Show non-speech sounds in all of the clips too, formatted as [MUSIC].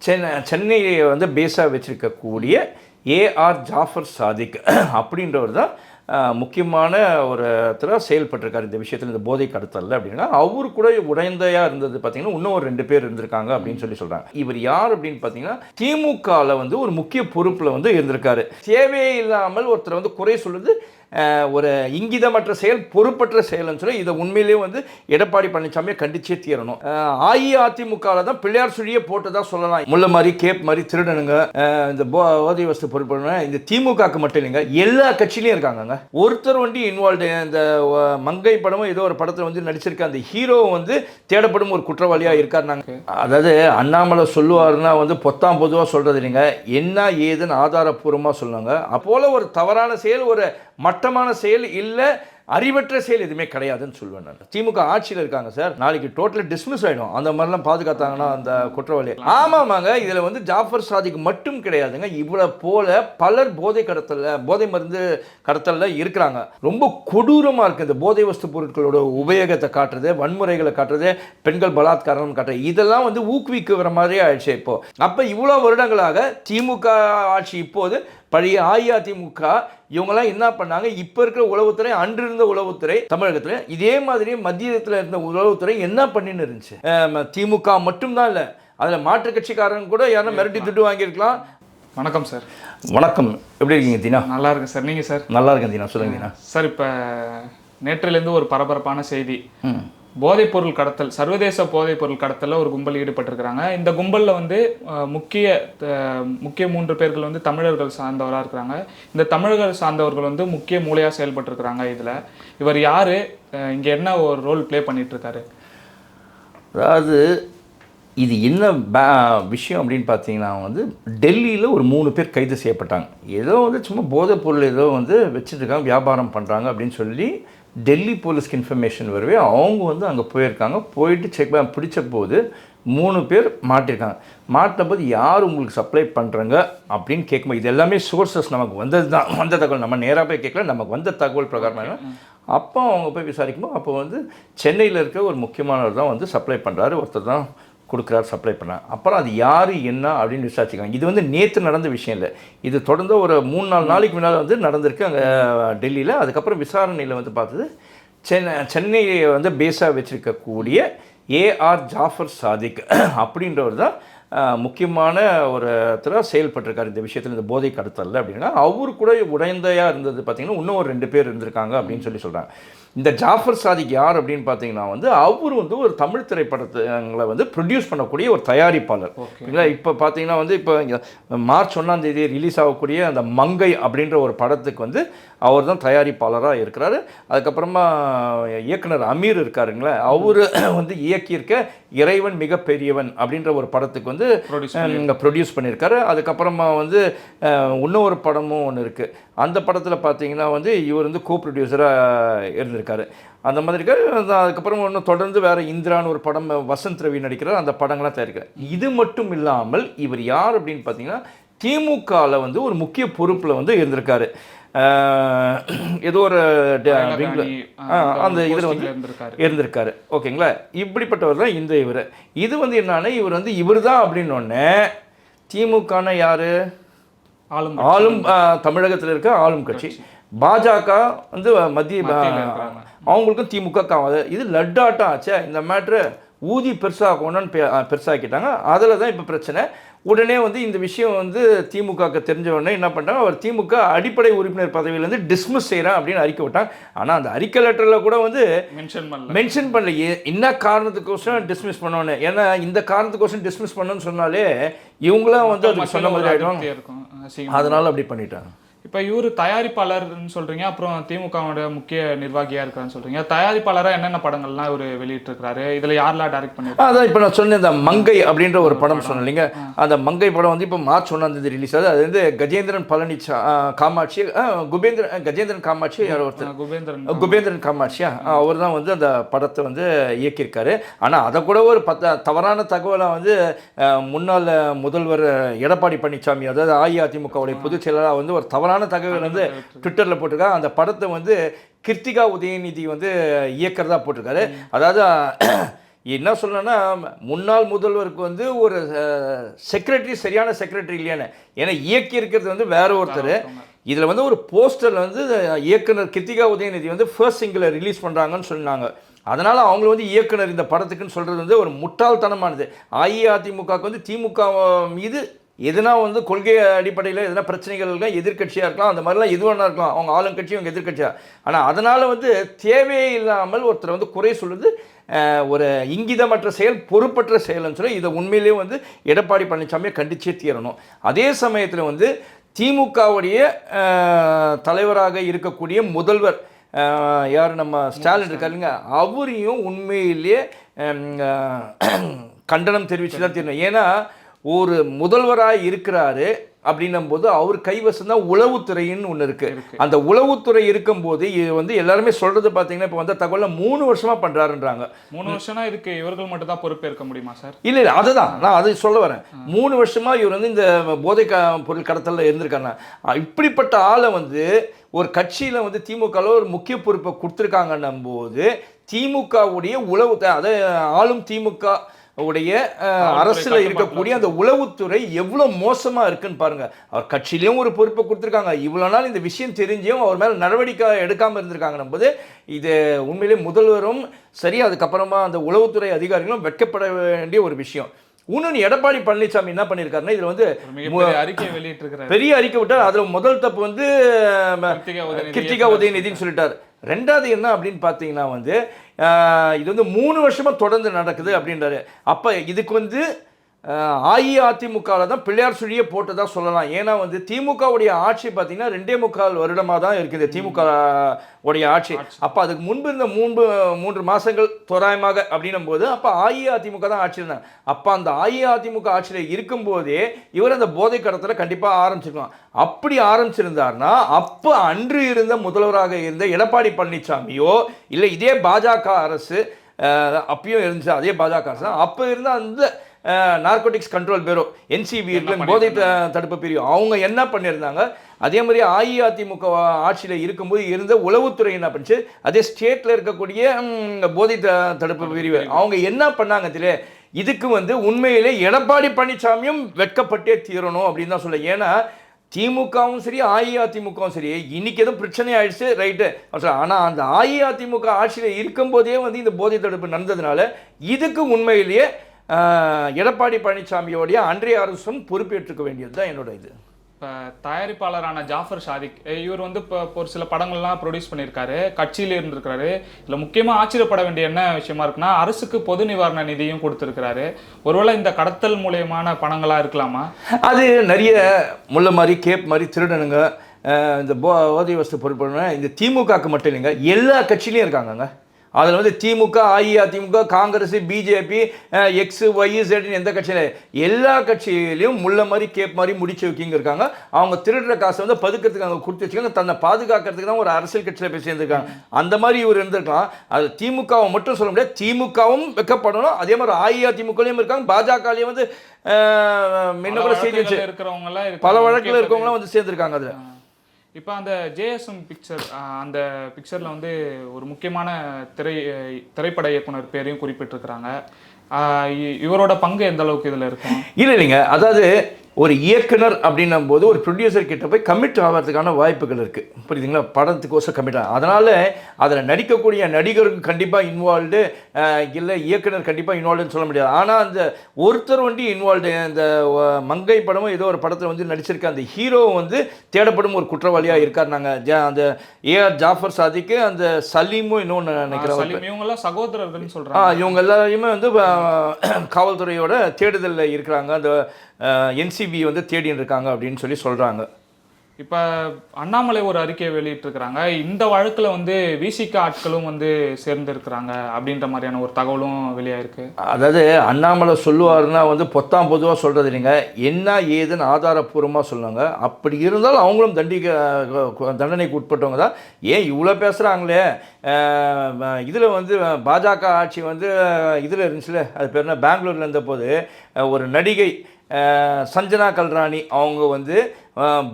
சென்னை சென்னையை வந்து பேஸாக வச்சுருக்கக்கூடிய ஏஆர் ஜாஃபர் சாதிக் [CLEARS THROAT] அப்படின்றவர் தான் முக்கியமான ஒரு இடத்துல செயல்பட்டிருக்காரு. இந்த விஷயத்தில் இந்த போதை கடத்தல் அப்படின்னா அவர் கூட உடைந்தையாக இருந்தது பார்த்தீங்கன்னா இன்னும் ஒரு ரெண்டு பேர் இருந்திருக்காங்க அப்படின்னு சொல்லி சொல்கிறாங்க இவர் யார் அப்படின்னு பார்த்தீங்கன்னா திமுகவில் வந்து ஒரு முக்கிய பொறுப்பில் வந்து இருந்திருக்காரு. தேவையே இல்லாமல் ஒருத்தர் வந்து குறை சொல்லுது ஒரு இங்கிதமற்ற செயல் பொறுப்பற்ற செயல்னு சொல்லி இதை உண்மையிலேயே வந்து எடப்பாடி பழனிசாமியை கண்டிச்சே தீரணும். அஇஅதிமுகவில் தான் பிள்ளையார் சுழியே போட்டு சொல்லலாம். முள்ள மாதிரி கேப் மாதிரி திருடனுங்க. இந்த போதை வஸ்து பொறுப்பு இந்த திமுகக்கு மட்டும் இல்லைங்க எல்லா கட்சியிலையும் இருக்காங்கங்க. ஒருத்தர் வந்து இன்வால்வ்டு இந்த மங்கை படமும் ஏதோ ஒரு படத்தில் வந்து நடிச்சிருக்க அந்த ஹீரோ வந்து தேடப்படும் ஒரு குற்றவாளியாக இருக்கார் நாங்கள் அதாவது அண்ணாமலை சொல்லுவாருன்னா வந்து பொத்தாம் பொதுவாக சொல்கிறது இல்லைங்க. என்ன ஏதுன்னு ஆதாரப்பூர்வமாக சொல்லுவாங்க. அப்போல ஒரு தவறான செயல் ஒரு சட்டமான செயல் இல்லை அறிவற்ற செயல் எதுவுமே கிடையாதுன்னு சொல்லுவேன் நான். திமுக ஆட்சியில் இருக்காங்க சார். நாளைக்கு டோட்டலி டிஸ்மிஸ் ஆகிடும் அந்த மாதிரிலாம் பாதுகாத்தாங்கன்னா அந்த குற்றவாளி. ஆமாமாங்க இதில் வந்து ஜாஃபர் சாதிக்கு மட்டும் கிடையாதுங்க. இவ்வளோ போல பலர் போதை கடத்தலில் போதை மருந்து கடத்தலில் இருக்கிறாங்க. ரொம்ப கொடூரமாக இருக்குது இந்த போதை வஸ்து பொருட்களோட உபயோகத்தை காட்டுறது வன்முறைகளை காட்டுறது பெண்கள் பலாத்காரம் காட்டுறது. இதெல்லாம் வந்து ஊக்குவிக்கிற மாதிரியே ஆயிடுச்சு இப்போது அப்போ இவ்வளோ வருடங்களாக திமுக ஆட்சி இப்போது பழைய அஇஅதிமுக இவங்கெல்லாம் என்ன பண்ணாங்க? இப்போ இருக்கிற உளவுத்துறை அன்று இருந்த உளவுத்துறை தமிழகத்தில் இதே மாதிரி மத்தியத்தில் இருந்த உளவுத்துறை என்ன பண்ணின்னு இருந்துச்சு? திமுக மட்டும்தான் இல்லை அதில் மாற்றுக் கட்சிக்காரங்க கூட யாரும் மிரட்டி துட்டு வாங்கியிருக்கலாம். வணக்கம் சார். வணக்கம். எப்படி இருக்கீங்க தீனா? நல்லா இருக்கேன் சார். நீங்கள் சார்? நல்லா இருக்கேன் தீனா. சொல்லுங்க தீனா. சார் இப்போ நேற்றிலேருந்து ஒரு பரபரப்பான செய்தி. போதைப்பொருள் கடத்தல் சர்வதேச போதைப்பொருள் கடத்தலில் ஒரு கும்பல் ஈடுபட்டிருக்கிறாங்க. இந்த கும்பலில் வந்து முக்கிய முக்கிய மூன்று பேர்கள் வந்து தமிழர்கள் சார்ந்தவராக இருக்கிறாங்க. இந்த தமிழர்கள் சார்ந்தவர்கள் வந்து முக்கிய மூலையாக செயல்பட்டுருக்கிறாங்க இதில். இவர் யார்? இங்கே என்ன ஒரு ரோல் ப்ளே பண்ணிகிட்ருக்காரு அதாவது இது என்ன பே விஷயம் அப்படின்னு பார்த்தீங்கன்னா வந்து டெல்லியில் ஒரு மூணு பேர் கைது செய்யப்பட்டாங்க. ஏதோ வந்து சும்மா போதைப்பொருள் ஏதோ வந்து வச்சுட்டு இருக்காங்க வியாபாரம் பண்ணுறாங்க அப்படின்னு சொல்லி டெல்லி போலீஸ்க்கு இன்ஃபர்மேஷன் வரவே அவங்க வந்து அங்கே போயிருக்காங்க. போயிட்டு செக் பிடிச்ச போது மூணு பேர் மாட்டிருக்காங்க. மாட்டின போது யார் உங்களுக்கு சப்ளை பண்ணுறாங்க அப்படின்னு கேட்கும்போது இது எல்லாமே சோர்சஸ் நமக்கு வந்தது தான். வந்த தகவல் நம்ம நேராக போய் கேட்கல நமக்கு வந்த தகவல் பிரகாரமாக அப்போ அவங்க போய் விசாரிக்கும்போது அப்போ வந்து சென்னையில் இருக்க ஒரு முக்கியமானவர் தான் வந்து சப்ளை பண்ணுறாரு ஒருத்தர் தான் கொடுக்குறாரு சப்ளை பண்ணார் அப்புறம் அது யார் என்ன அப்படின்னு விசாரிச்சுக்காங்க இது வந்து நேற்று நடந்த விஷயம் இல்லை. இது தொடர்ந்து ஒரு மூணு நாலு நாளைக்கு முன்னால் வந்து நடந்திருக்கு. அங்கே டெல்லியில். அதுக்கப்புறம் விசாரணையில் வந்து பார்த்தது சென்னை சென்னையை வந்து பேஸாக வச்சுருக்கக்கூடிய ஏஆர் ஜாஃபர் சாதிக் [CLEARS THROAT] அப்படின்றவர் தான் முக்கியமான ஒரு தர செயல்பட்டிருக்காரு. இந்த விஷயத்தில் இந்த போதை கடத்தல் அப்படின்னா அவரு கூட உடைந்தையாக இருந்தது பார்த்தீங்கன்னா இன்னும் ஒரு ரெண்டு பேர் இருந்திருக்காங்க அப்படின்னு சொல்லி சொல்கிறாங்க இந்த ஜாஃபர் சாதிக் யார் அப்படின்னு பார்த்தீங்கன்னா வந்து அவர் வந்து ஒரு தமிழ் திரைப்படங்களை வந்து ப்ரொடியூஸ் பண்ணக்கூடிய ஒரு தயாரிப்பாளர். இல்லை இப்போ பார்த்தீங்கன்னா வந்து இப்போ மார்ச் ஒன்றாம் தேதி ரிலீஸ் ஆகக்கூடிய அந்த மங்கை அப்படின்ற ஒரு படத்துக்கு வந்து அவர் தான் தயாரிப்பாளராக இருக்கிறாரு. அதுக்கப்புறமா இயக்குனர் அமீர் இருக்காருங்களே அவர் வந்து இயக்கியிருக்க இறைவன் மிகப்பெரியவன் அப்படின்ற ஒரு படத்துக்கு வந்து ப்ரொடியூஸ் இங்கே ப்ரொடியூஸ் பண்ணியிருக்காரு. அதுக்கப்புறமா வந்து இன்னொரு படமும் ஒன்று இருக்குது அந்த படத்தில் பார்த்தீங்கன்னா வந்து இவர் வந்து கோ ப்ரொடியூசராக இருந்திருக்காரு. அந்த மாதிரி இருக்காரு. அதுக்கப்புறம் இன்னும் தொடர்ந்து வேறு இந்திரான்னு ஒரு படம் வசந்த் ரவி நடிக்கிறார். அந்த படங்கள்லாம் தயாரிக்கிறார். இது மட்டும் இல்லாமல் இவர் யார் அப்படின்னு பார்த்தீங்கன்னா திமுகவில் வந்து ஒரு முக்கிய பொறுப்பில் வந்து இருந்திருக்காரு. ஏதோ ஒரு அந்த இதில் வந்து இருந்திருக்காரு. ஓகேங்களா? இப்படிப்பட்டவர் தான் இந்த இவர். இது வந்து என்னன்னா இவர் வந்து இவர் தான் அப்படின்னோடனே திமுகனா யாரு? ஆளும் ஆளும் தமிழகத்தில் இருக்க ஆளும் கட்சி. பாஜக வந்து மத்திய. அவங்களுக்கும் திமுக காவாது இது லட்டாட்டம் ஆச்சே. இந்த மேட்ரு ஊதி பெருசாகணும்னு பெ பெருசாக்கிட்டாங்க. அதில் தான் இப்போ பிரச்சனை. உடனே வந்து இந்த விஷயம் வந்து திமுகவுக்கு தெரிஞ்ச உடனே என்ன பண்ணிட்டாங்க அவர் திமுக அடிப்படை உறுப்பினர் பதவியிலேருந்து டிஸ்மிஸ் செய்கிறேன் அப்படின்னு அறிக்கை விட்டாங்க. ஆனால் அந்த அறிக்கை லெட்டரில் கூட வந்து மென்ஷன் பண்ணல. மென்ஷன் பண்ணல. என்ன காரணத்துக்கோசரம் டிஸ்மிஸ் பண்ணணும் ஏன்னா இந்த காரணத்துக்கோசரம் டிஸ்மிஸ் பண்ணணும்னு சொன்னாலே இவங்களாம் வந்து அதுக்கு சொன்ன மாதிரி அசிங்கமா. அதனால அப்படி பண்ணிட்டாங்க. இப்ப இவரு தயாரிப்பாளர்னு சொல்றீங்க. அப்புறம் திமுகவோட முக்கிய நிர்வாகியா இருக்காருன்னு சொல்றீங்க. தயாரிப்பாளரா என்னென்ன படங்கள்லாம் இவரு வெளியிட்டு இருக்காரு இதுல யாரெல்லாம் டைரக்ட் பண்ணிருக்காரு அதான் இப்போ நான் சொன்னேன் இந்த மங்கை அப்படின்ற ஒரு படம் சொன்னேன் இல்லைங்க அந்த மங்கை படம் வந்து இப்போ மார்ச் ஒன்றாம் தேதி ரிலீஸ் ஆகுது. அது வந்து கஜேந்திரன் பழனிச்சா ஆ, காமாட்சி குபேந்திரன் கஜேந்திரன் காமாட்சி யாரோ ஒருத்தர்? குபேந்திரன் குபேந்திரன் காமாட்சியா? அவர் தான் வந்து அந்த படத்தை வந்து இயக்கியிருக்காரு. ஆனால் அதை கூட ஒரு பத்த தவறான தகவலை வந்து முன்னாள் முதல்வர் எடப்பாடி பழனிசாமி அதாவது அஇஅதிமுகவுடைய பொதுச் செயலாளர் வந்து ஒரு தவறான தகவல் வந்து ட்விட்டரில் போட்டிருக்காங்க. அந்த படத்தை வந்து கிருத்திகா உதயநிதி வந்து இயக்கிறதா போட்டிருக்காரு. அதாவது [CLEARS THROAT] என்ன சொல்லணும்னா முன்னாள் முதல்வருக்கு வந்து ஒரு செக்ரட்டரி சரியான செக்ரட்டரி இல்லையானு ஏன்னா இயக்கி இருக்கிறது வந்து வேற ஒருத்தர். இதில் வந்து ஒரு போஸ்டரில் வந்து இயக்குனர் கிருத்திகா உதயநிதி வந்து ஃபர்ஸ்ட் சிங்கிளை ரிலீஸ் பண்ணுறாங்கன்னு சொன்னாங்க. அதனால் அவங்க வந்து இயக்குனர் இந்த படத்துக்குன்னு சொல்கிறது வந்து ஒரு முட்டாள்தனமானது. அஇஅதிமுகவுக்கு வந்து திமுக மீது எதுனா வந்து கொள்கை அடிப்படையில் எதனா பிரச்சனைகள் இருக்கலாம் எதிர்க்கட்சியாக இருக்கலாம் அந்த மாதிரிலாம் எது வேணா இருக்கலாம். அவங்க ஆளுங்கட்சி அவங்க எதிர்க்கட்சியாக ஆனால் அதனால் வந்து தேவையே இல்லாமல் ஒருத்தர் வந்து குறை சொல்லுது ஒரு இங்கிதமற்ற செயல் பொறுப்பற்ற செயல்னு சொல்லி இதை உண்மையிலேயே வந்து எடப்பாடி பழனிசாமியை கண்டிச்சே தீரணும். அதே சமயத்தில் வந்து திமுகவுடைய தலைவராக இருக்கக்கூடிய முதல்வர் யார் நம்ம ஸ்டாலின் இருக்காருங்க அவரையும் உண்மையிலேயே கண்டனம் தெரிவித்து தான் தெரியணும் ஏன்னா ஒரு முதல்வராக இருக்கிறாரு அப்படின்னும் போது அவர் கைவசம் தான் உளவுத்துறைன்னு ஒன்று இருக்கு. அந்த உளவுத்துறை இருக்கும்போது இது வந்து எல்லாருமே சொல்றது பார்த்தீங்கன்னா இப்போ வந்த தகவலை மூணு வருஷமா பண்றாருன்றாங்க. மூணு வருஷம்னா இதுக்கு இவர்கள் மட்டும் தான் பொறுப்பேற்க முடியுமா சார்? இல்லை இல்லை அதுதான். நான் அதை சொல்ல வரேன். மூணு வருஷமா இவர் வந்து இந்த போதை க பொருள் கடத்தலில் இருந்திருக்காங்க இப்படிப்பட்ட ஆளை வந்து ஒரு கட்சியில் வந்து திமுகவில் ஒரு முக்கிய பொறுப்பை கொடுத்துருக்காங்கன்னும் போது திமுகவுடைய உளவு அதை ஆளும் திமுக உடைய அரசுல இருக்கக்கூடிய அந்த உளவுத்துறை எவ்வளோ மோசமா இருக்குன்னு பாருங்க. அவர் கட்சியிலையும் ஒரு பொறுப்பை கொடுத்துருக்காங்க. இவ்வளோ நாள் இந்த விஷயம் தெரிஞ்சும் அவர் மேல நடவடிக்கை எடுக்காம இருந்திருக்காங்க போது இது உண்மையிலே முதல்வரும் சரி அதுக்கப்புறமா அந்த உளவுத்துறை அதிகாரிகளும் வெட்கப்பட வேண்டிய ஒரு விஷயம். இன்னொன்று எடப்பாடி பழனிசாமி என்ன பண்ணியிருக்காருன்னா இதில் வந்து அறிக்கையை வெளியிட்டிருக்கிறாரு. பெரிய அறிக்கை விட்டார். அதில் முதல் தப்பு வந்து கிருத்திகா உதயநிதி கிருத்திகா உதயநிதின்னு சொல்லிட்டார். ரெண்டாவது என்ன அப்படின்னு பார்த்தீங்கன்னா வந்து இது வந்து மூணு வருஷமாக தொடர்ந்து நடக்குது அப்படின்றாரு. அப்போ இதுக்கு வந்து அஇஅதிமுகவில் தான் பிள்ளையார் சுழியை போட்டதாக சொல்லலாம். ஏன்னா வந்து திமுகவுடைய ஆட்சி பார்த்தீங்கன்னா ரெண்டே முக்கால் வருடமாக தான் இருக்குது திமுக உடைய ஆட்சி. அப்போ அதுக்கு முன்பு இருந்த மூன்று மூன்று மாதங்கள் தோராயமாக அப்படின்னும் போது அப்போ அஇஅதிமுக தான் ஆட்சி இருந்தாங்க. அப்போ அந்த அஇஅதிமுக ஆட்சியில் இருக்கும்போதே இவர் அந்த போதை கடத்தலை கண்டிப்பாக ஆரம்பிச்சிருக்கலாம். அப்படி ஆரம்பிச்சிருந்தாருன்னா அப்போ அன்று இருந்த முதல்வராக இருந்த எடப்பாடி பழனிசாமியோ இல்லை இதே பாஜக அரசு அப்பயும் இருந்துச்சு. அதே பாஜக அரசு அப்போ இருந்த அந்த நார்கோட்டிக்ஸ் கண்ட்ரோல் பேரோ என்சிபி இருக்கு போதை தடுப்பு பிரிவு. அவங்க என்ன பண்ணியிருந்தாங்க? அதே மாதிரி அஇஅதிமுக ஆட்சியில் இருக்கும்போது இருந்த உளவுத்துறை என்ன பண்ணுச்சு? அதே ஸ்டேட்டில் இருக்கக்கூடிய போதை தடுப்பு பிரிவு. அவங்க என்ன பண்ணாங்க தெரியல இதுக்கு வந்து உண்மையிலே எடப்பாடி பழனிசாமியும் வெட்கப்பட்டே தீரணும் அப்படின்னு தான் சொல்ல ஏன்னா திமுகவும் சரி அஇஅதிமுகவும் சரி இன்னைக்கு எதுவும் பிரச்சனை ஆயிடுச்சு ரைட்டு. ஆனால் அந்த அஇஅதிமுக ஆட்சியில் இருக்கும்போதே வந்து இந்த போதை தடுப்பு நடந்ததுனால இதுக்கு உண்மையிலேயே எடப்பாடி பழனிசாமியோடைய அன்றைய அரசும் பொறுப்பேற்றுக்க வேண்டியது தான் என்னோட இது. இப்போ தயாரிப்பாளரான ஜாஃபர் ஷாதிக் இவர் வந்து இப்போ ஒரு சில படங்கள்லாம் ப்ரொடியூஸ் பண்ணியிருக்காரு கட்சியில இருந்திருக்காரு இதில் முக்கியமாக ஆச்சரியப்பட வேண்டிய என்ன விஷயமா இருக்குன்னா அரசுக்கு பொது நிவாரண நிதியும் கொடுத்துருக்கிறாரு. ஒருவேளை இந்த கடத்தல் மூலியமான பணங்களா இருக்கலாமா? அது நிறைய முல்லை மாதிரி கேப் மாதிரி திருடனுங்க இந்த போதை வஸ்து பொருட்கள் இந்த திமுகக்கு மட்டும் இல்லைங்க எல்லா கட்சியிலையும் இருக்காங்கங்க. அதில் வந்து DMK AIADMK Congress BJP X Y Z எந்த கட்சியில? எல்லா கட்சியிலையும் முள்ள மாதிரி கேப் மாதிரி முடிச்சு வைக்கிங்க இருக்காங்க. அவங்க திருடுற காசை வந்து பதுக்கிறதுக்கு அவங்க கொடுத்து வச்சுக்காங்க. தன்னை பாதுகாக்கிறதுக்கு தான் ஒரு அரசியல் கட்சியில் போய் சேர்ந்துருக்காங்க. அந்த மாதிரி இவர் இருந்திருக்கலாம். அது திமுகவை மட்டும் சொல்ல முடியாது. திமுகவும் வெக்கப்படணும். அதே மாதிரி அஇஅதிமுகலையும் இருக்காங்க. பாஜகலையும் வந்து கூட செய்தி பல வழக்கில் இருக்கவங்களாம் வந்து சேர்ந்துருக்காங்க அதில். இப்போ அந்த ஜேஎஸ்எம் பிக்சர் அந்த பிக்சரில் வந்து ஒரு முக்கியமான திரை திரைப்பட இயக்குனர் பேரையும் குறிப்பிட்டிருக்கிறாங்க. இ- இவரோட பங்கு எந்த அளவுக்கு இதில் இருக்கும்? இல்லை இல்லைங்க. அதாவது ஒரு இயக்குனர் அப்படின்னும் போது ஒரு ப்ரொடியூசர் கிட்ட போய் கமிட் ஆகிறதுக்கான வாய்ப்புகள் இருக்குது புரியுதுங்களா? படத்துக்கோசம் கமிட் ஆகும் அதனால் அதில் நடிக்கக்கூடிய நடிகருக்கு கண்டிப்பாக இன்வால்வ்டு இல்லை இயக்குனர் கண்டிப்பாக இன்வால்வ்டுன்னு சொல்ல முடியாது. ஆனால் அந்த ஒருத்தர் வண்டி இன்வால்வ்டு அஹ், மங்கை படமும் ஏதோ ஒரு படத்தில் வந்து நடிச்சிருக்க அந்த ஹீரோ வந்து தேடப்படும் ஒரு குற்றவாளியாக இருக்கார் நாங்கள் ஜா அந்த ஏஆர் ஜாஃபர் சாதிக்கு அந்த சலீமும் இன்னொன்று நினைக்கிறேன். சலீம். இவங்கெல்லாம் சகோதரர்கள்னு ஆ சொல்றாங்க இவங்க எல்லாரையுமே வந்து காவல்துறையோட தேடுதலில் இருக்கிறாங்க. அந்த என்சிபி வந்து தேடின்னு இருக்காங்க அப்படின்னு சொல்லி சொல்கிறாங்க இப்போ அண்ணாமலை ஒரு அறிக்கையை வெளியிட்டிருக்கிறாங்க. இந்த வழக்குல வந்து விசிக ஆட்களும் வந்து சேர்ந்திருக்கிறாங்க அப்படின்ற மாதிரியான ஒரு தகவலும் வெளியாயிருக்கு. அதாவது அண்ணாமலை சொல்லுவாருன்னா வந்து பொத்தாம் பொதுவாக சொல்கிறது இல்லைங்க. என்ன ஏதுன்னு ஆதாரப்பூர்வமாக சொல்லுவாங்க. அப்படி இருந்தாலும் அவங்களும் தண்டிக்க தண்டனைக்கு உட்பட்டவங்க தான். ஏன் இவ்வளோ பேசுகிறாங்களே இதில் வந்து பாஜக ஆட்சி வந்து இதில் இருந்துச்சுல அது பேர் என்ன? பெங்களூரில் இருந்தபோது ஒரு நடிகை சஞ்சனா கல்ராணி அவங்க வந்து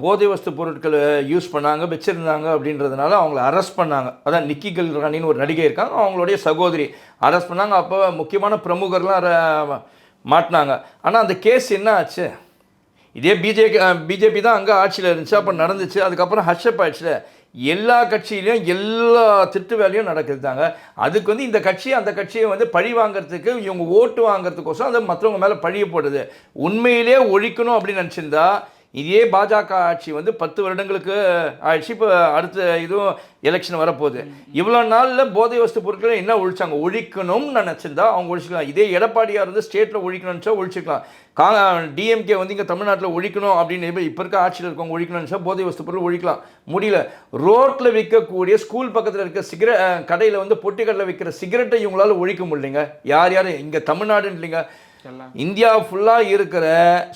போதை வஸ்து பொருட்களை யூஸ் பண்ணாங்க வச்சுருந்தாங்க அப்படின்றதுனால அவங்கள அரெஸ்ட் பண்ணாங்க. அதான் நிக்கி கல்ராணின்னு ஒரு நடிகை இருக்காங்க அவங்களுடைய சகோதரி. அரெஸ்ட் பண்ணாங்க அப்போ முக்கியமான பிரமுகர்லாம் மாட்டினாங்க. ஆனால் அந்த கேஸ் என்ன ஆச்சு? இதே பிஜேபி பிஜேபி தான் அங்கே ஆட்சியில் இருந்துச்சு அப்போ நடந்துச்சு அதுக்கப்புறம் ஹர்ஷப் ஆயிடுச்சுல. எல்லா கட்சியிலையும் எல்லா திட்டு வேலையும் நடக்குதுதாங்க. அதுக்கு வந்து இந்த கட்சி அந்த கட்சியை வந்து பழி வாங்குறதுக்கு இவங்க ஓட்டு வாங்கிறதுக்கோசம் அது மற்றவங்க மேலே பழிய போடுது. உண்மையிலே ஒழிக்கணும் அப்படின்னு நினச்சிருந்தா இதே பாஜக ஆட்சி வந்து பத்து வருடங்களுக்கு ஆயிடுச்சு. இப்போ அடுத்த இதுவும் எலெக்ஷன் வரப்போகுது. இவ்வளோ நாளில் போதை வஸ்து பொருட்களை என்ன ஒழிச்சாங்க? ஒழிக்கணும்னு நினச்சிருந்தா அவங்க ஒழிச்சிக்கலாம். இதே எடப்பாடியார் வந்து ஸ்டேட்டில் ஒழிக்கணும்னு ஒழிச்சிக்கலாம். கா டிஎம்கே வந்து இங்கே தமிழ்நாட்டில் ஒழிக்கணும் அப்படின்னு இப்போ இப்போ இருக்க ஆட்சியில் இருக்கவங்க ஒழிக்கணும்னு போதை வஸ்து பொருள் ஒழிக்கலாம். முடியல. ரோட்டில் விற்கக்கூடிய ஸ்கூல் பக்கத்தில் இருக்க சிகரெட் கடையில் வந்து பொட்டி கடையில் விற்கிற சிகரெட்டை இவங்களால ஒழிக்க முடியலைங்க. யார் யார்? இங்கே தமிழ்நாடுன்னு இல்லைங்க இந்தியா ஃபுல்லாக இருக்கிற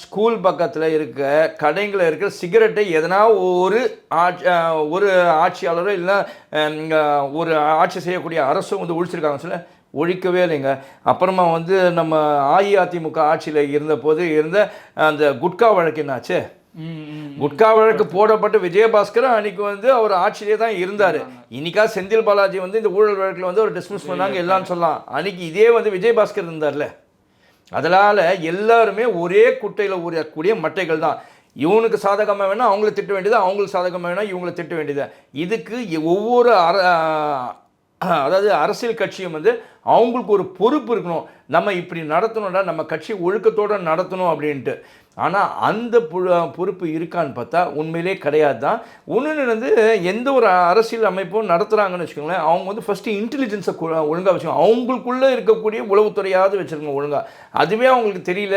ஸ்கூல் பக்கத்தில் இருக்க கடைங்களில் இருக்கிற சிகரெட்டை எதனா ஒரு ஆட்சி ஒரு ஆட்சியாளரோ இல்லை ஒரு ஆட்சி செய்யக்கூடிய அரசும் வந்து ஒழிச்சிருக்காங்க சொல்ல ஒழிக்கவே இல்லைங்க. அப்புறமா வந்து நம்ம அஇஅதிமுக ஆட்சியில் இருந்தபோது இருந்த அந்த குட்கா வழக்கு என்னாச்சு. குட்கா வழக்கு போடப்பட்டு விஜயபாஸ்கர் அன்னைக்கு வந்து அவர் ஆட்சியிலே தான் இருந்தார். இன்னைக்கா செந்தில் பாலாஜி வந்து இந்த ஊழல் வழக்கில் வந்து அவர் டிஸ்மிஸ் பண்ணாங்க எல்லாம் சொல்லலாம். அன்னைக்கு இதே வந்து விஜயபாஸ்கர் இருந்தார்ல. அதனால் எல்லாருமே ஒரே குட்டையில் ஊறக்கூடிய மட்டைகள் தான். இவனுக்கு சாதகமாக வேணால் அவங்கள திட்ட வேண்டியது அவங்களுக்கு சாதகமாக வேணால் இவங்களை திட்ட வேண்டியது. இதுக்கு ஒவ்வொரு அர அதாவது அரசியல் கட்சியும் வந்து அவங்களுக்கு ஒரு பொறுப்பு இருக்கணும். நம்ம இப்படி நடத்தணும்டா நம்ம கட்சி ஒழுக்கத்தோடு நடத்தணும் அப்படின்ட்டு. ஆனால் அந்த பொறுப்பு இருக்கான்னு பார்த்தா உண்மையிலே கிடையாது தான் ஒன்று வந்து எந்த ஒரு அரசியல் அமைப்பும் நடத்துகிறாங்கன்னு வச்சுக்கோங்களேன் அவங்க வந்து ஃபஸ்ட்டு இன்டெலிஜென்ஸை ஒழுங்காக வச்சுக்கோங்க. அவங்களுக்குள்ளே இருக்கக்கூடிய உளவுத்துறையாவது வச்சுருங்க ஒழுங்காக அதுவே அவங்களுக்கு தெரியல.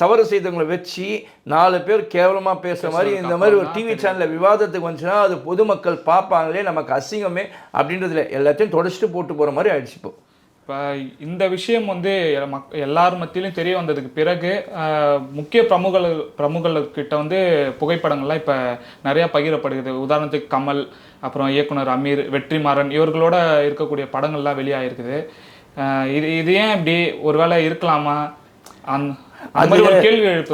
தவறு செய்தவங்களை வச்சு நாலு பேர் கேவலமாக பேசுகிற மாதிரி இந்த மாதிரி ஒரு டிவி சேனலில் விவாதத்துக்கு வந்துச்சுன்னா அது பொதுமக்கள் பார்ப்பாங்களே நமக்கு அசிங்கமே அப்படின்றதுல எல்லாத்தையும் தொடச்சிட்டு போட்டு போகிற மாதிரி ஆயிடுச்சு இப்போ. இப்போ இந்த விஷயம் வந்து மக் எல்லார் மத்தியிலும் தெரிய வந்ததுக்கு பிறகு முக்கிய பிரமுகர்கள் பிரமுகர்கிட்ட வந்து புகைப்படங்கள்லாம் இப்போ நிறையா பகிரப்படுகிறது. உதாரணத்துக்கு கமல் அப்புறம் இயக்குனர் அமீர் வெற்றிமாறன் இவர்களோட இருக்கக்கூடிய படங்கள்லாம் வெளியாகிருக்குது இது இது ஏன் இப்படி ஒருவேளை இருக்கலாமா? அந்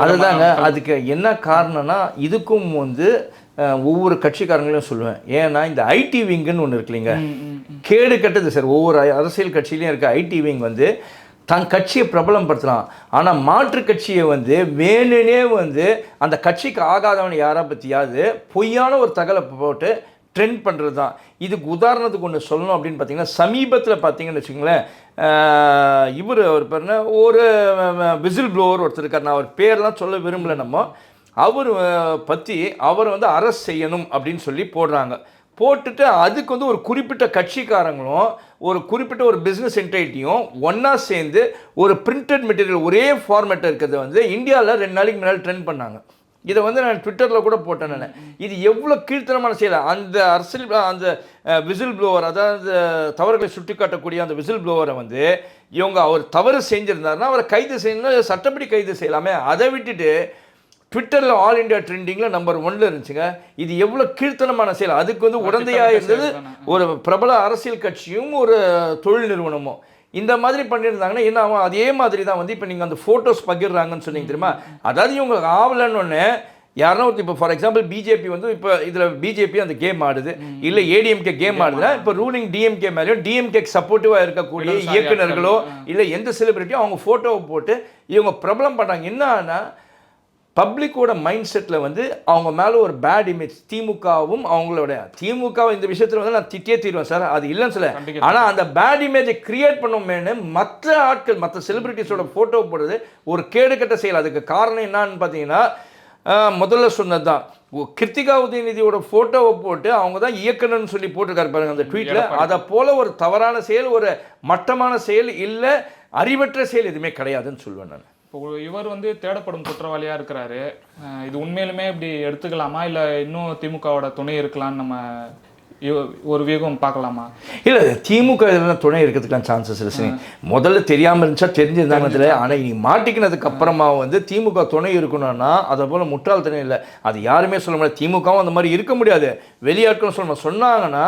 அதுதாங்க. அதுக்கு என்ன காரணம்னா இதுக்கும் வந்து ஒவ்வொரு கட்சிக்காரங்களையும் சொல்லுவேன். ஏன்னா இந்த ஐடி விங்குன்னு ஒன்று இருக்கு இல்லைங்க? கேடு கெட்டது சார். ஒவ்வொரு அரசியல் கட்சியிலையும் இருக்க ஐடி விங் வந்து தன் கட்சியை பிரபலப்படுத்தலாம் ஆனால் மாற்று கட்சியை வந்து வேணுனே வந்து அந்த கட்சிக்கு ஆகாதவன் யாரை பற்றியாவது பொய்யான ஒரு தகவலை போட்டு ட்ரெண்ட் பண்ணுறது தான் இதுக்கு உதாரணத்துக்கு ஒன்று சொல்லணும் அப்படின்னு பார்த்தீங்கன்னா சமீபத்தில் பார்த்தீங்கன்னு வச்சுங்களேன் இவர் ஒரு பேர் என்ன, ஒரு விசில் ப்ளோவர் ஒருத்தர் இருக்கார். நான் அவர் பேர்லாம் சொல்ல விரும்பல நம்ம. அவர் பற்றி அவரை வந்து அரெஸ்ட் செய்யணும் அப்படின்னு சொல்லி போடுறாங்க. போட்டுட்டு அதுக்கு வந்து ஒரு குறிப்பிட்ட கட்சிக்காரங்களும் ஒரு குறிப்பிட்ட ஒரு பிஸ்னஸ் என்டைட்டியும் ஒன்றா சேர்ந்து ஒரு பிரிண்டட் மெட்டீரியல் ஒரே ஃபார்மேட் இருக்கிறத வந்து இந்தியாவில் ரெண்டு நாளைக்கு முன்னாடி ட்ரெண்ட் பண்ணாங்க. இதை வந்து நான் ட்விட்டரில் கூட போட்டேன் நான். இது எவ்வளோ கீழ்த்தனமான செயல்? அந்த அரசியல் அந்த விசில் ப்ளோவர் அதாவது தவறுகளை சுட்டிக்காட்டக்கூடிய அந்த விசில் ப்ளோவரை வந்து இவங்க அவர் தவறு செஞ்சுருந்தாருன்னா அவரை கைது செய்யணும் சட்டப்படி கைது செய்யலாமே. அதை விட்டுட்டு ட்விட்டரில் ஆல் இந்தியா ட்ரெண்டிங்கில் நம்பர் ஒன்ல இருந்துச்சுங்க. இது எவ்வளோ கீழ்த்தனமான செயல். அதுக்கு வந்து உடந்தையாக இருந்தது ஒரு பிரபல அரசியல் கட்சியும் ஒரு தொழில் நிறுவனமும். இந்த மாதிரி பண்ணியிருந்தாங்கன்னா என்ன ஆகும்? அதே மாதிரி தான் வந்து இப்போ நீங்கள் அந்த ஃபோட்டோஸ் பகிர்றாங்கன்னு சொன்னீங்க தெரியுமா? அதாவது இவங்க ஆவலன்னு யாருன்னா ஒருத்தர் இப்போ ஃபார் எக்ஸாம்பிள் பிஜேபி வந்து இப்போ இதில் பிஜேபி அந்த கேம் ஆடுது. இல்லை ஏடிஎம்கே கேம் ஆடுதுன்னா இப்போ ரூலிங் டிஎம்கே மேலேயும் டிஎம்கே சப்போர்ட்டிவாக இருக்கக்கூடிய இடதுசாரி இயக்குனர்களோ இல்லை எந்த செலிபிரிட்டியும் அவங்க ஃபோட்டோவை போட்டு இவங்க பிரபலம் பண்ணுறாங்க என்னன்னா பப்ளிக்கோட மைண்ட் செட்டில் வந்து அவங்க மேலே ஒரு பேட் இமேஜ் திமுகவும் அவங்களோட திமுக இந்த விஷயத்தில் வந்து நான் திட்டியே தீருவேன் சார். அது இல்லைன்னு சொல்ல. ஆனால் அந்த பேட் இமேஜை கிரியேட் பண்ணோமேனு மற்ற ஆட்கள் மற்ற செலிபிரிட்டிஸோட ஃபோட்டோ போடுறது ஒரு கேடுகட்ட செயல். அதுக்கு காரணம் என்னன்னு பார்த்தீங்கன்னா முதல்ல சொன்னது தான் கிருத்திகா உதயநிதியோட ஃபோட்டோவை போட்டு அவங்க தான் இயக்குனர்னு சொல்லி போட்டிருக்காரு பாருங்க அந்த ட்வீட்டில் அதை போல ஒரு தவறான செயல் ஒரு மட்டமான செயல் இல்லை அறிவற்ற செயல் எதுவுமே கிடையாதுன்னு சொல்லுவேன் நான். இப்போ இவர் வந்து தேடப்படும் குற்றவாளியா இருக்கிறாரு. இது உண்மையிலுமே இப்படி எடுத்துக்கலாமா? இல்ல இன்னும் திமுகவோட துணை இருக்கலாம்னு நம்ம ஒரு வியூகம் பார்க்கலாமா? இல்லை திமுக இதெல்லாம் துணை இருக்கிறதுக்குலாம் சான்சஸ் இல்லை சரி முதல்ல தெரியாமல் இருந்துச்சா? தெரிஞ்சிருந்தாங்க தெரியல. ஆனால் நீ மாட்டிக்கினதுக்கு அப்புறமா வந்து திமுக துணை இருக்கணும்னா அதை போல் முட்டாள்தனம் இல்லை. அது யாருமே சொல்ல முடியாது. திமுகவும் அந்த மாதிரி இருக்க முடியாது. வெளியாட்களும் சொல்ல சொன்னாங்கன்னா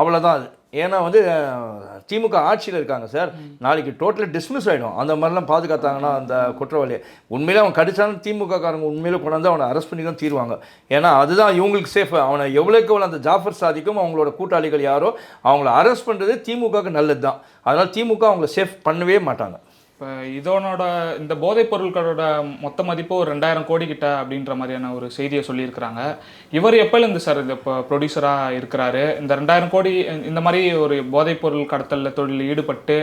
அவ்வளோதான் அது ஏன்னா வந்து திமுக ஆட்சியில் இருக்காங்க சார். நாளைக்கு டோட்டலாக டிஸ்மிஸ் ஆகிடும் அந்த மாதிரிலாம் பாதுகாத்தாங்கன்னா அந்த குற்றவாளியை உண்மையிலே அவன் கடிச்சாலும் திமுக காரங்க உண்மையிலே கொண்டாந்து அவனை அரெஸ்ட் பண்ணி தான் தீருவாங்க. ஏன்னா அதுதான் இவங்களுக்கு சேஃப் அவனை எவ்வளோக்கு எவ்வளோ அந்த ஜாஃபர் சாதிக்கும் அவங்களோட கூட்டாளிகள் யாரோ அவங்கள அரெஸ்ட் பண்ணுறது திமுகவுக்கு நல்லது தான் அதனால் திமுக அவங்கள சேஃப் பண்ணவே மாட்டாங்க. இப்போ இதனோட இந்த போதைப் பொருட்களோட மொத்த மதிப்பு ஒரு ரெண்டாயிரம் கோடி கிட்ட அப்படின்ற மாதிரியான ஒரு செய்தியை சொல்லியிருக்கிறாங்க. இவர் எப்போலேருந்து சார் இது இப்போ ப்ரொடியூசராக இருக்கிறாரு? இந்த ரெண்டாயிரம் கோடி இந்த மாதிரி ஒரு போதைப் பொருள் கடத்தலில் தொழிலில் ஈடுபட்டு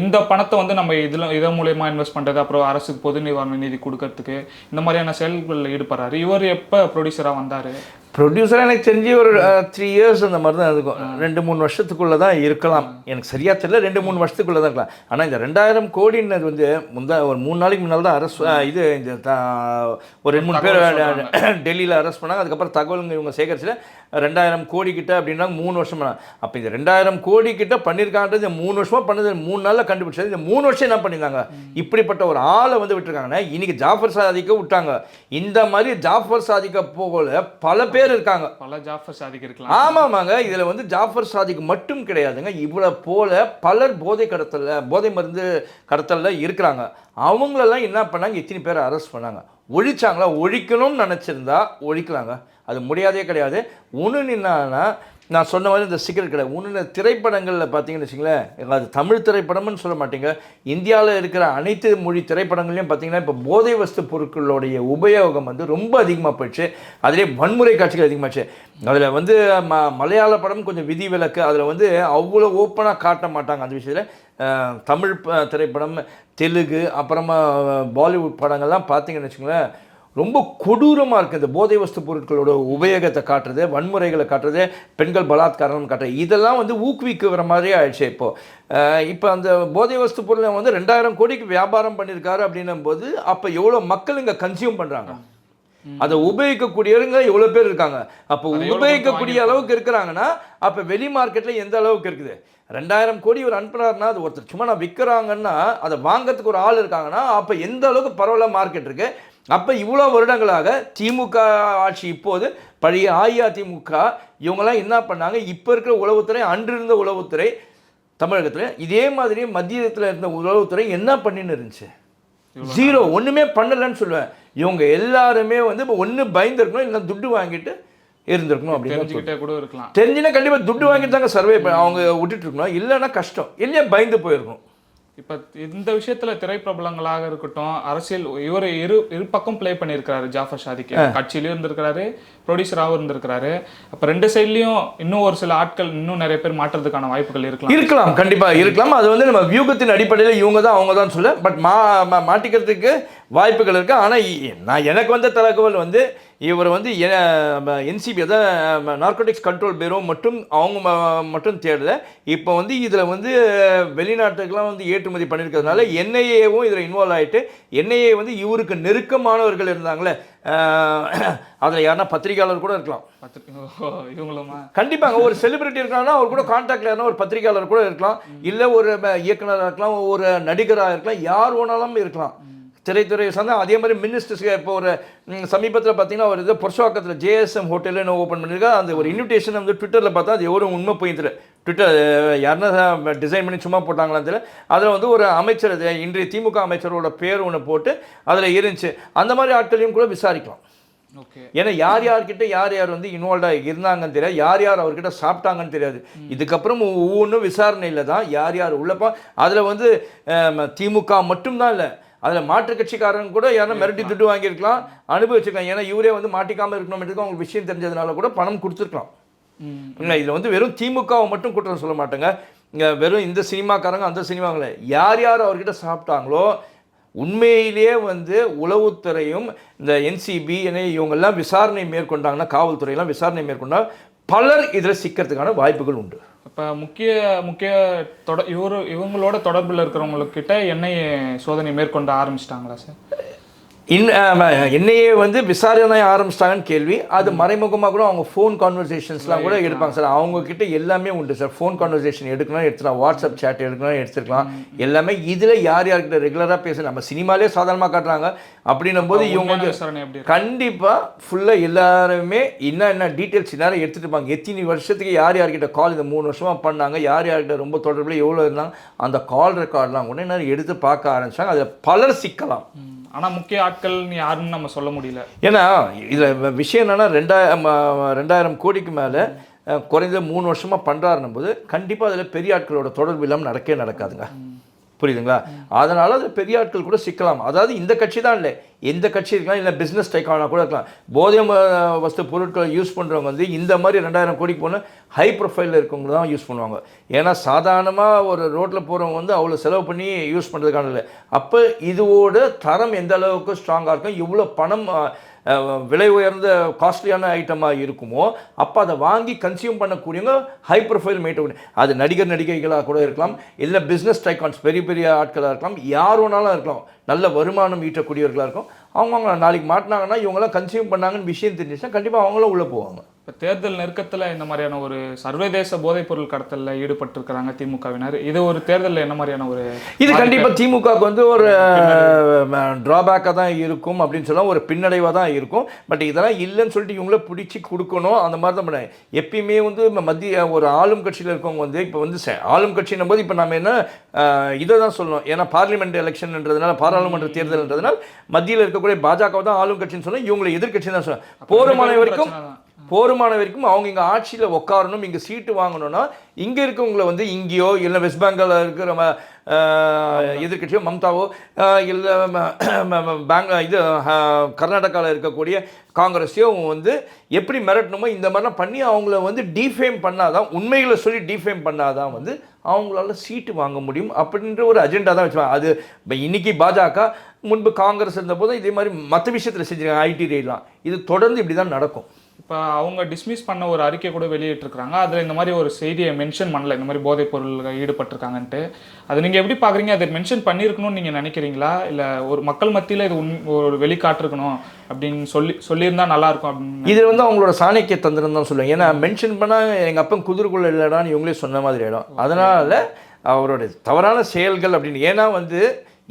இந்த பணத்தை வந்து நம்ம இதில் இதன் மூலயமா இன்வெஸ்ட் பண்ணுறது அப்புறம் அரசுக்கு பொது நிவாரண நிதி கொடுக்கறதுக்கு இந்த மாதிரியான செயல்களில் ஈடுபடுறாரு. இவர் எப்போ ப்ரொடியூசராக வந்தார்? ப்ரொடியூசராக எனக்கு தெரிஞ்சு ஒரு த்ரீ இயர்ஸ் அந்த மாதிரி தான் இருக்கும். ரெண்டு மூணு வருஷத்துக்குள்ளே தான் இருக்கலாம். எனக்கு சரியா தெரியல ரெண்டு மூணு வருஷத்துக்குள்ளே தான் இருக்கலாம். ஆனால் இந்த ரெண்டாயிரம் கோடின்றது வந்து முந்தா ஒரு மூணு நாளைக்கு முன்னால் தான் அரெஸ்ட் இது இந்த த- ஒரு ரெண்டு மூணு பேர் டெல்லியில் அரெஸ்ட் பண்ணாங்க. அதுக்கப்புறம் தகவலுங்க இவங்க சேகரிச்சில் ரெண்டாயிரம் கோடி கிட்ட அப்படின்னா மூணு வருஷம் அப்போ இந்த ரெண்டாயிரம் கோடி கிட்ட பண்ணியிருக்கான்றது மூணு வருஷமாக பண்ணது மூணு நாளில் கண்டுபிடிச்சது. இந்த மூணு வருஷம் என்ன பண்ணியிருந்தாங்க? இப்படிப்பட்ட ஒரு ஆளை வந்து விட்டுருக்காங்கன்னா இன்னைக்கு ஜாஃபர் சாதிக்க விட்டாங்க. இந்த மாதிரி ஜாஃபர் சாதிக்க போகல. பல பேர் இருக்காங்க. பல ஜாஃபர் சாதிக்கு இருக்கலாம். ஆமாமாங்க இதில் வந்து ஜாஃபர் சாதிக் மட்டும் கிடையாதுங்க. இவ்வளோ போல பலர் போதை கடத்தலில் போதை மருந்து கடத்தலில் இருக்கிறாங்க. அவங்களெல்லாம் என்ன பண்ணாங்க? இத்தனை பேரை அரெஸ்ட் பண்ணாங்க. ஒழிச்சாங்களா? ஒழிக்கணும்னு நினச்சிருந்தா ஒழிக்கலாங்க. அது முடியாதே கிடையாது. ஒன்று என்னன்னா நான் சொன்ன மாதிரி இந்த சிகரெட் கடை. ஒன்று திரைப்படங்களில் பார்த்தீங்கன்னு வச்சுங்களேன் அது தமிழ் திரைப்படம்னு சொல்ல மாட்டீங்க. இந்தியாவில் இருக்கிற அனைத்து மொழி திரைப்படங்களையும் பார்த்தீங்கன்னா இப்போ போதை வஸ்து பொருட்களுடைய உபயோகம் வந்து ரொம்ப அதிகமாக போயிடுச்சு. அதிலே வன்முறை காட்சிகள் அதிகமாச்சு. அதில் வந்து ம மலையாள படம் கொஞ்சம் விதி விலக்கு அதில் வந்து அவ்வளோ ஓப்பனாக காட்ட மாட்டாங்க அந்த விஷயத்தில். தமிழ் திரைப்படம் தெலுங்கு அப்புறமா பாலிவுட் படங்கள்லாம் பார்த்தீங்கன்னு வச்சுங்களேன் ரொம்ப கொடூரமாக இருக்குது இந்த போதை வஸ்து பொருட்களோட உபயோகத்தை காட்டுறது வன்முறைகளை காட்டுறது பெண்கள் பலாத்காரம் காட்டுறது. இதெல்லாம் வந்து ஊக்குவிக்கிற மாதிரியே ஆயிடுச்சு இப்போது இப்போ அந்த போதை வஸ்து பொருளை வந்து ரெண்டாயிரம் கோடிக்கு வியாபாரம் பண்ணியிருக்காரு அப்படின்னும் போது அப்போ எவ்வளோ மக்கள் இங்கே கன்சியூம் பண்ணுறாங்க அதை உபயோகிக்கக்கூடியவங்க எவ்வளோ பேர் இருக்காங்க? அப்போ உபயோகிக்கக்கூடிய? அளவுக்கு இருக்கிறாங்கன்னா அப்போ வெளி மார்க்கெட்டில் எந்த அளவுக்கு இருக்குது? ரெண்டாயிரம் கோடி ஒரு அனுப்புனாருன்னா அது ஒருத்தர் சும்மா நான் விற்கிறாங்கன்னா அதை வாங்குறதுக்கு ஒரு ஆள் இருக்காங்கன்னா அப்போ எந்த அளவுக்கு பரவலாக மார்க்கெட் இருக்கு? அப்போ இவ்வளோ வருடங்களாக திமுக ஆட்சி இப்போது பழைய அஇஅதிமுக இவங்கெல்லாம் என்ன பண்ணாங்க? இப்போ இருக்கிற உளவுத்துறை அன்று இருந்த உளவுத்துறை தமிழகத்தில் இதே மாதிரி மத்தியத்தில் இருந்த உளவுத்துறை என்ன பண்ணின்னு இருந்துச்சு? ஜீரோ ஒன்றுமே பண்ணலைன்னு சொல்லுவேன். இவங்க எல்லாருமே வந்து இப்போ ஒன்று பயந்துருக்கணும் இல்லை துட்டு வாங்கிட்டு இருந்திருக்கணும் அப்படின்னு கூட இருக்கலாம். தெரிஞ்சுன்னா கண்டிப்பாக துட்டு வாங்கிட்டு தாங்க சர்வே அவங்க விட்டுட்டு இருக்கணும். இல்லைன்னா கஷ்டம். இல்லையா பயந்து போயிருக்கணும். இப்ப இந்த விஷயத்துல திரைப்பிரபலங்களாக இருக்கட்டும் அரசியல் இவர் இரு இரு பக்கம் ப்ளே பண்ணியிருக்காரு ஜாஃபர் ஷாதிக் கட்சியிலயும் இருந்திருக்கிறாரு ப்ரொடியூசராகவும் இருந்திருக்கிறாரு. அப்ப ரெண்டு சைட்லயும் இன்னும் ஒரு சில ஆட்கள் இன்னும் நிறைய பேர் மாற்றுறதுக்கான வாய்ப்புகள் இருக்கலாம். இருக்கலாம் கண்டிப்பாக இருக்கலாம். அது வந்து நம்ம வியூகத்தின் அடிப்படையில் இவங்க தான் அவங்க தான் சொல்ல. பட் மா மாட்டிக்கிறதுக்கு வாய்ப்புகள் இருக்கு. ஆனால் நான் எனக்கு வந்த தகவல் வந்து இவர் வந்து என்சிபி அதாவது நார்கோட்டிக்ஸ் கண்ட்ரோல் பேரோ மட்டும் அவங்க மட்டும் தேடல. இப்போ வந்து இதில் வந்து வெளிநாட்டுக்கெல்லாம் வந்து ஏற்றுமதி பண்ணியிருக்கிறதுனால என்ஐஏவும் இதில் இன்வால்வ் ஆகிட்டு என்ஐஏ வந்து இவருக்கு நெருக்கமானவர்கள் இருந்தாங்களே அதில் யாருன்னா பத்திரிகையாளர் கூட இருக்கலாம். இவங்களுமா? கண்டிப்பாங்க. ஒரு செலிபிரிட்டி இருக்காங்கன்னா அவர் கூட கான்டாக்ட்ல யாருன்னா ஒரு பத்திரிகையாளர் கூட இருக்கலாம். இல்லை ஒரு ம- இயக்குனரா இருக்கலாம் ஒரு நடிகராக இருக்கலாம் யார் வேணாலும் இருக்கலாம். திரைத்துறை சார்ந்த அதே மாதிரி மினிஸ்டர்ஸ் இப்போ ஒரு சமீபத்தில் பார்த்தீங்கன்னா ஒரு இது புருஷவாக்கத்தில் ஜேஎஸ்எம் ஹோட்டல்னு ஓப்பன் பண்ணியிருக்கா அந்த ஒரு இன்விடேஷன் வந்து ட்விட்டரில் பார்த்தா அது எவ்வளோ உண்மை போய் தெரியல. ட்விட்டர் யாருன்னா டிசைன் பண்ணி சும்மா போட்டாங்களான்னு தெரியல. அதில் வந்து ஒரு அமைச்சர் இன்றைய திமுக அமைச்சரோட பேர் ஒன்று போட்டு அதில் இருந்துச்சு. அந்த மாதிரி ஆட்களையும் கூட விசாரிக்கலாம். ஓகே. ஏன்னா யார் யார்கிட்ட யார் யார் வந்து இன்வால்வ்டாக இருந்தாங்கன்னு தெரியாது யார் யார் அவர்கிட்ட சாப்பிட்டாங்கன்னு தெரியாது. இதுக்கப்புறம் ஒவ்வொன்றும் விசாரணையில் தான் யார் யார் உள்ளப்பா. அதில் வந்து திமுக மட்டும்தான் இல்லை அதில் மாற்றுக் கட்சிக்காரங்க கூட யாரும் மிரட்டி துட்டு வாங்கியிருக்கலாம் அனுபவிச்சிருக்கலாம். ஏன்னா இவரே வந்து மாட்டிக்காமல் இருக்கணும்ன்றதுக்கு அவங்களுக்கு விஷயம் தெரிஞ்சதுனால கூட பணம் கொடுத்துருக்கலாம். இல்லை இதில் வந்து வெறும் திமுகவை மட்டும் குற்றம் சொல்ல மாட்டேங்க. இங்கே வெறும் இந்த சினிமாக்காரங்க அந்த சினிமாங்கள. யார் யார் அவர்கிட்ட சாப்பிட்டாங்களோ உண்மையிலேயே வந்து உளவுத்துறையும் இந்த என்சிபி இவங்கெல்லாம் விசாரணை மேற்கொண்டாங்கன்னா காவல்துறையெல்லாம் விசாரணை மேற்கொண்டா பலர் இதில் சிக்கிறதுக்கான வாய்ப்புகள் உண்டு. இப்போ முக்கிய முக்கிய தொட இவரு இவங்களோட தொடர்பில் இருக்கிறவங்கக்கிட்ட எண்ணெய் சோதனை மேற்கொண்டு ஆரம்பிச்சிட்டாங்களா சார்? இன் என்னையே வந்து விசாரணை ஆரம்பிச்சிட்டாங்கன்னு கேள்வி. அது மறைமுகமாக கூட அவங்க ஃபோன் கான்வர்சேஷன்ஸ்லாம் கூட எடுப்பாங்க சார். அவங்க கிட்ட எல்லாமே உண்டு சார். ஃபோன் கான்வர்சேஷன் எடுக்கணும் எடுத்துக்கலாம். வாட்ஸ்அப் சேட் எடுக்கணும் எடுத்துக்கலாம். எல்லாமே இதில் யார் யார்கிட்ட ரெகுலராக பேச நம்ம சினிமாலே சாதாரணமாக காட்டுறாங்க. அப்படின்னும் போது இவங்க வந்து? கண்டிப்பாக ஃபுல்லாக எல்லாருமே என்ன என்ன டீட்டெயில்ஸ் நேரம் எடுத்துட்டு இருப்பாங்க. எத்தனை வருஷத்துக்கு யார் யார்கிட்ட கால் இந்த மூணு வருஷமாக பண்ணாங்க யார் யார்கிட்ட ரொம்ப தொடர்பில் எவ்வளோ இருந்தாங்க அந்த கால் ரெக்கார்ட்லாம் கூட என்ன எடுத்து பார்க்க ஆரம்பிச்சாங்க. அதில் பலர் சிக்கலாம். ம். ஆனா முக்கிய ஆட்கள் யாருன்னு நம்ம சொல்ல முடியல ஏன்னா இதில் விஷயம் என்னன்னா ரெண்டாயிரம் ரெண்டாயிரம் கோடிக்கு மேலே குறைந்த மூணு வருஷமாக பண்ணுறாருன்னும் போது கண்டிப்பாக அதில் பெரிய ஆட்களோட தொடர்பு இல்லாமல் நடக்கவே நடக்காதுங்க புரியுதுங்களா? அதனால் அது பெரிய ஆட்கள் கூட சிக்கலாம். அதாவது இந்த கட்சி தான் இல்லை. எந்த கட்சி இருக்கலாம் இல்லை பிஸ்னஸ் டைக்கானா கூட இருக்கலாம். போதை வஸ்து பொருட்களை யூஸ் பண்ணுறவங்க வந்து இந்த மாதிரி ரெண்டாயிரம் கோடிக்கு போன ஹை ப்ரொஃபைலில் இருக்கவங்க தான் யூஸ் பண்ணுவாங்க. ஏன்னா சாதாரணமாக ஒரு ரோட்டில் போகிறவங்க வந்து அவ்வளோ செலவு பண்ணி யூஸ் பண்ணுறதுக்கான இல்லை. அப்போ இதோட தரம் எந்த அளவுக்கு ஸ்ட்ராங்காக இருக்கும் இவ்வளோ பணம் விலை உயர்ந்த காஸ்ட்லியான ஐட்டமாக இருக்குமோ அப்போ அதை வாங்கி கன்சியூம் பண்ணக்கூடியவங்க ஹை ப்ரொஃபைல் மேட்டு அது நடிகர் நடிகைகளாக கூட இருக்கலாம். இல்லை பிஸ்னஸ் டைக்கான்ஸ் பெரிய பெரிய ஆட்களாக இருக்கலாம். யார் வேணாலும் இருக்கலாம். நல்ல வருமானம் ஈட்டக்கூடியவர்களாக இருக்கும். அவங்க அவங்க நாளைக்கு மாட்டினாங்கன்னா இவங்களாம் கன்சியூம் பண்ணாங்கன்னு விஷயம் தெரிஞ்சுச்சுன்னா கண்டிப்பாக அவங்களும் உள்ளே போவாங்க. இப்ப தேர்தல் நெருக்கத்துல இந்த மாதிரியான ஒரு சர்வதேச போதைப் பொருள் கடத்தல்ல ஈடுபட்டிருக்கிறாங்க திமுகவினர். இது ஒரு தேர்தல்ல என்ன மாதிரியான ஒரு இது கண்டிப்பாக திமுகவுக்கு வந்து ஒரு ட்ராபேக்காக தான் இருக்கும் அப்படின்னு சொல்லலாம் ஒரு பின்னடைவாக தான் இருக்கும். பட் இதெல்லாம் இல்லைன்னு சொல்லிட்டு இவங்கள பிடிச்சி கொடுக்கணும். அந்த மாதிரி தான் பண்ண எப்பயுமே வந்து மத்திய ஒரு ஆளும் கட்சியில் இருக்கவங்க வந்து இப்போ வந்து ச- ஆளும் கட்சின்னும் போது இப்போ நம்ம என்ன இதை தான் சொல்லணும். ஏன்னா பார்லிமெண்ட் எலெக்ஷன்ன்றதுனால பாராளுமன்ற தேர்தல்ன்றதுனால மத்தியில் இருக்கக்கூடிய பாஜக தான் ஆளும் கட்சின்னு சொன்னால் இவங்களை எதிர்க்கட்சி தான் சொல்லணும் போருமான வரைக்கும். போருமான வரைக்கும் அவங்க இங்கே ஆட்சியில் உட்காரணும் இங்கே சீட்டு வாங்கணும்னா இங்கே இருக்கவங்கள வந்து இங்கேயோ இல்லை வெஸ்ட் பெங்காலில் இருக்கிற எதிர்க்கட்சியோ மம்தாவோ இல்லை பேங்க் இது கர்நாடகாவில் இருக்கக்கூடிய காங்கிரஸையோ வந்து எப்படி மிரட்டணுமோ இந்த மாதிரிலாம் பண்ணி அவங்கள வந்து டிஃபேம் பண்ணாதான் உண்மைகளை சொல்லி டிஃபேம் பண்ணாதான் வந்து அவங்களால சீட்டு வாங்க முடியும் அப்படின்ற ஒரு அஜெண்டா தான் வச்சுப்பாங்க. அது இப்போ இன்னைக்கு பாஜக முன்பு காங்கிரஸ் இருந்தபோது இதே மாதிரி மற்ற விஷயத்தில் செஞ்சுருக்காங்க ஐடி ரேட்லாம் இது தொடர்ந்து இப்படி தான் நடக்கும். இப்போ அவங்க டிஸ்மிஸ் பண்ண ஒரு அறிக்கை கூட வெளியிட்டிருக்கிறாங்க. அதில் இந்த மாதிரி ஒரு செய்தியை மென்ஷன் பண்ணல. இந்த மாதிரி போதைப் பொருள் ஈடுபட்டிருக்காங்கன்ட்டு. அது நீங்கள் எப்படி பார்க்குறீங்க அதை மென்ஷன் பண்ணியிருக்கணும்னு நீங்கள் நினைக்கிறீங்களா? இல்லை ஒரு மக்கள் மத்தியில் இது உண் ஒரு வெளிக்காட்டிருக்கணும் அப்படின்னு சொல்லி சொல்லியிருந்தா நல்லாயிருக்கும் அப்படின்னு இது வந்து அவங்களோட சாணக்கிய தந்திரம் தான் சொல்லுவேன் ஏன்னா மென்ஷன் பண்ணால் எங்கள் அப்பன் குதிர்குள்ள இல்லைடான்னு இவங்களே சொன்ன மாதிரி ஆகிடும் அதனால் அவருடைய தவறான செயல்கள் அப்படின்னு ஏன்னா வந்து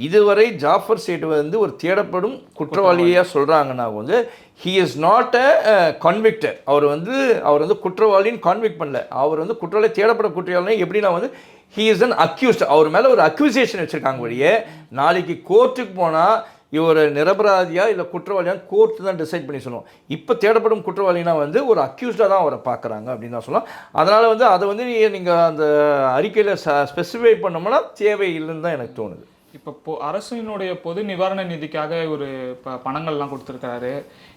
இதுவரை ஜாஃபர் சேட் வந்து ஒரு தேடப்படும் குற்றவாளியாக சொல்கிறாங்கன்னா வந்து he is not a convicted அவர் வந்து அவர் வந்து குற்றவாளின்னு கான்விக்ட் பண்ணல. அவர் வந்து குற்றவாளி தேடப்பட குற்றவாளி எப்படின்னா வந்து ஹி இஸ் அன் அக்யூஸ்ட் அவர் மேலே ஒரு அக்யூசேஷன் வச்சுருக்காங்க வழியே நாளைக்கு கோர்ட்டுக்கு போனால் இவர் நிரபராதியா இல்லை குற்றவாளியா கோர்ட் தான் டிசைட் பண்ணி சொல்லுவோம். இப்போ தேடப்படும் குற்றவாளினா வந்து ஒரு அக்யூஸ்டாக தான் அவரை பார்க்குறாங்க அப்படின்னு தான் சொல்லலாம். அதனால் வந்து அதை வந்து நீங்கள் அந்த அறிக்கையில் ஸ்பெசிஃபை பண்ணோம்னா தேவையில்லைன்னு தான் எனக்கு தோணுது. இப்போ பொ அரசினுடைய பொது நிவாரண நிதிக்காக ஒரு ப பணங்கள்லாம் கொடுத்துருக்காரு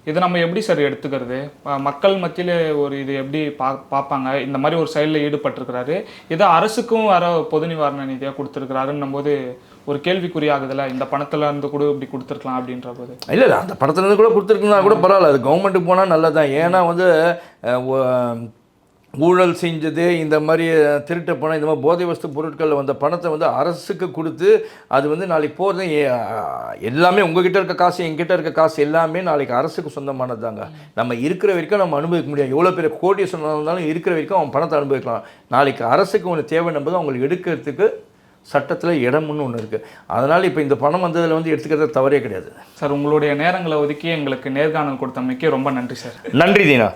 இதை நம்ம எப்படி சார் எடுத்துக்கிறது? மக்கள் மத்தியில் ஒரு இது எப்படி பா பார்ப்பாங்க இந்த மாதிரி ஒரு செயலில் ஈடுபட்டிருக்கிறாரு. இதை அரசுக்கும் வர பொது நிவாரண நிதியாக கொடுத்துருக்கிறாருன்னும் போது ஒரு கேள்விக்குறியாகுதுல இந்த பணத்துல இருந்து கூட இப்படி கொடுத்துருக்கலாம் அப்படின்ற போது. இல்லை இல்லை அந்த படத்துலேருந்து கூட கொடுத்துருக்கலாம் கூட பரவாயில்ல. அது கவர்மெண்ட்டுக்கு போனால் நல்லதான் ஏன்னா வந்து ஊழல் செஞ்சது இந்த மாதிரி திருட்டு பணம் இந்த மாதிரி போதை வஸ்து பொருட்களில் வந்த பணத்தை வந்து அரசுக்கு கொடுத்து அது வந்து நாளைக்கு போகிறது எல்லாமே உங்ககிட்ட இருக்க காசு எங்கிட்ட இருக்க காசு எல்லாமே நாளைக்கு அரசுக்கு சொந்தமானது தாங்க நம்ம இருக்கிற வரைக்கும் நம்ம அனுபவிக்க முடியாது. எவ்வளோ பெரிய கோடி சொன்னாலும் இருக்கிற வரைக்கும் அவன் பணத்தை அனுபவிக்கலாம். நாளைக்கு அரசுக்கு ஒன்று தேவை நம்பது அவங்களுக்கு எடுக்கிறதுக்கு சட்டத்தில் இடம்னு ஒன்று இருக்குது அதனால் இப்போ இந்த பணம் வந்ததில் வந்து எடுத்துக்கிறது தவறே கிடையாது. சார் உங்களுடைய நேரங்களை ஒதுக்கி எங்களுக்கு நேர்காணல் கொடுத்தமைக்கு ரொம்ப நன்றி சார். நன்றி தீனா.